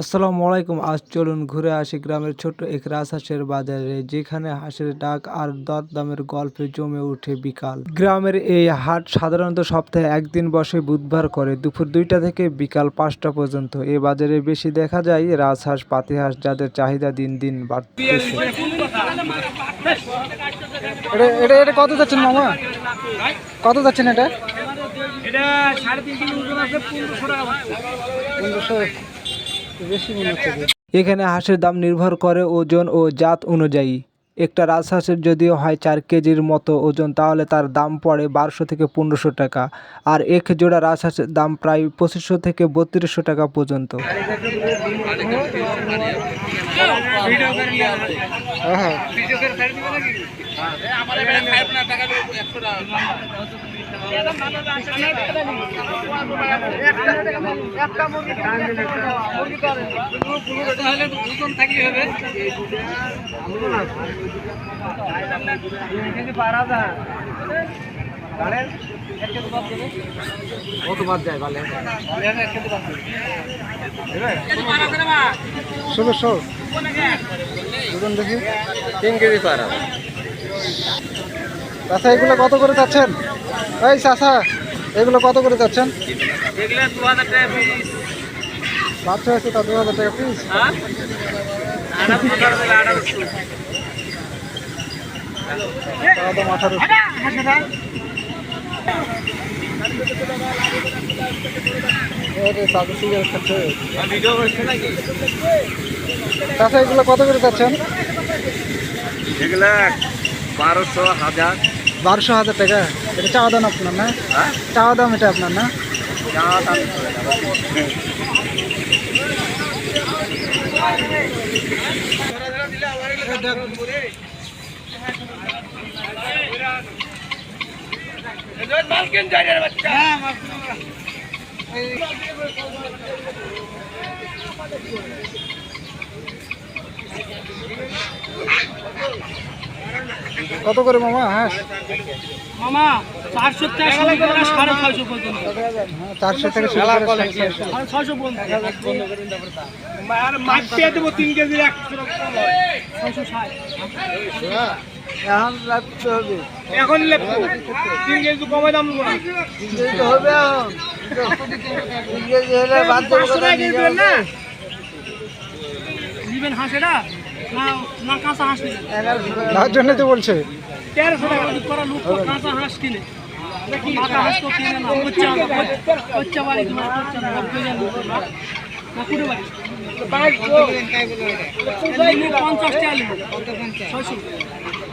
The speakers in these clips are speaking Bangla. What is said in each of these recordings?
আসসালামু আলাইকুম। আজ চলুন ঘুরে আসি গ্রামের ছোট্ট এক রাজহাঁসের বাজারে যেখানে হাঁসের ডাক আর দরদামের গল্পে জমে ওঠে বিকাল। গ্রামের এই হাট সাধারণত সপ্তাহে একদিন বসে বুধবার করে দুপুর দুইটা থেকে বিকাল পাঁচটা পর্যন্ত। এ বাজারে বেশি দেখা যায় রাজহাঁস পাতিহাঁস যাদের চাহিদা দিন দিন বাড়তেছে। এটা কত যাচ্ছেন মামা? কত যাচ্ছেন এটা? এটা সাড়ে তিন কিলো আছে পনেরোশো টাকা পনেরোশো। এখানে হাঁসের দাম নির্ভর করে ওজন ও জাত অনুযায়ী। একটা রাজহাঁসের যদিও হয় চার কেজির মতো ওজন তাহলে তার দাম পড়ে বারোশো থেকে পনেরোশো টাকা। আর এক জোড়া রাজহাঁসের দাম প্রায় পঁচিশশো থেকে বত্রিশশো টাকা পর্যন্ত। ভিডিও করে ছেড়ে দিবে নাকি? একটা হবে পারা যায় বলে এক কেজি বাদ দেবে ষোলোশো দুজন দেখি। তিন কেজি পারা। চাষা এগুলো কত করে চাচ্ছেন? এই চাষা এগুলো কত করে পিস বাচ্চা আছে তা দু হাজার টাকা পিস হ্যাঁ? চাষা এগুলো কত করে চাচ্ছেন? এগুলা বারোশো হাজার। বারোশো হাজার টাকা। এটা চাওয়া দাম আপনার না? হ্যাঁ? চাওয়া দাম এটা আপনার না? যা দাম কত করে মামা? হ্যাঁ। মামা চারশো শুরু করে সাড়ে ছয়শো পর্যন্ত। হ্যাঁ, চারশো থেকে শুরু করে ছয়শো। পর্যন্ত আর মাপতে দেবো তিন কেজি একশো ছয়শো ষাট। এখন রাখতে হবে। এখন তিন কেজি কমে দাম না। দিতে হবে এখন। ইংরেজি হলে বাদ কেজি। না? দিবেন হাঁসেরা না না কাঁচা হাঁস নেবেন তার জন্য তো বলছে। তেরোশো টাকা করা লোক কাঁচা হাঁস কিনে। মাথা হাঁস তো কিনে না? বাড়ি তোমার নব্বই জন কুড়ি বাড়ি। পঞ্চাশ টাকা ছয়শো।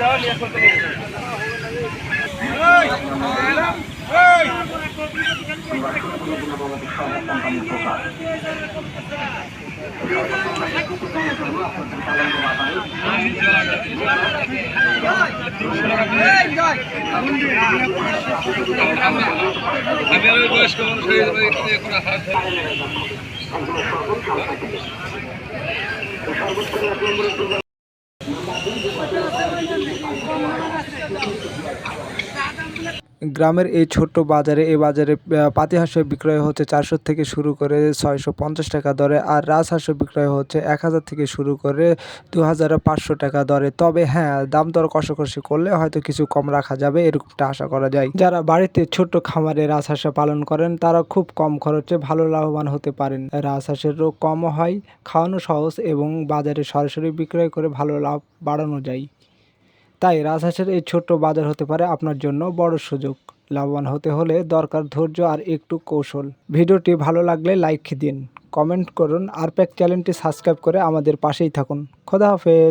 দেওয়া নিয়ে আমি ওই বয়স্ক মানুষ হয়ে যাবে, এখন হাত ধরে। গ্রামের এই ছোট্ট বাজারে এই বাজারে আহ, পাতি হাঁস বিক্রয় হচ্ছে চারশো থেকে শুরু করে ছয়শো পঞ্চাশ টাকা দরে আর রাজহাঁস বিক্রয় হচ্ছে এক হাজার থেকে শুরু করে দু হাজার পাঁচশো টাকা দরে। তবে হ্যাঁ দাম দর কষাকষি করলে হয়তো কিছু কম রাখা যাবে এরকমটা আশা করা যায়। যারা বাড়িতে ছোট্ট খামারে রাজহাঁস পালন করেন তারা খুব কম খরচে ভালো লাভবান হতে পারেন। রাজহাঁসের রোগ কমও হয় খাওয়ানো সহজ এবং বাজারে সরাসরি বিক্রয় করে ভালো লাভ বাড়ানো যায়। তাই রাজহাঁসের এই ছোট্ট বাজার হতে পারে আপনার জন্য বড় সুযোগ। লাভবান হতে হলে দরকার ধৈর্য আর একটু কৌশল। ভিডিওটি ভালো লাগলে লাইক দিন, কমেন্ট করুন আর প্যাক চ্যানেলটি সাবস্ক্রাইব করে আমাদের পাশেই থাকুন। খোদা হাফেজ।